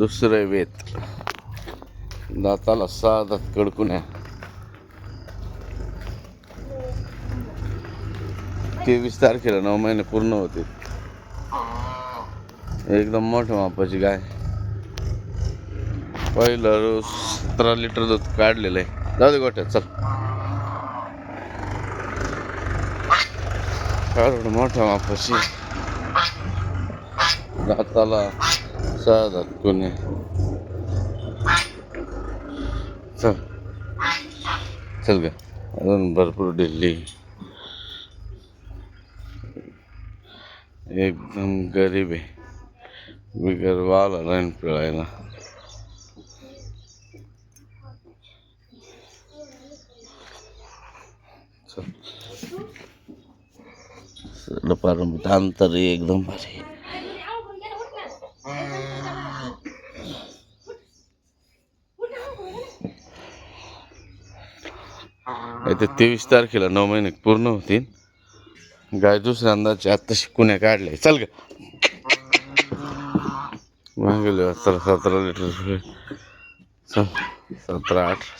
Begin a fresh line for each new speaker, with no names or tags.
दुसरे वेत दाताला सहा दात कडकुन्या तेवीस तारखेला नऊ महिने पूर्ण होते एकदम मोठ्या मापाची गाय. पहिलं रोज सतरा लिटर दूध काढलेलं आहे. जाऊ दे गोठ्यात चल. काढून मोठ्या मापाची. दाताला दात कोणी चल चल ग अजून भरपूर दिल्ली एकदम गरीब आहे बिगर वाल राहीन पिळायला पारंपरिक अंतर एकदम भारी येते तेवीस तारखेला नऊ महिने पूर्ण होतील. गाय दुसऱ्या अंदाजे आत्ताशी कुण्या काढले चल ग. सतरा सतरा लिटर चल सतरा अठरा.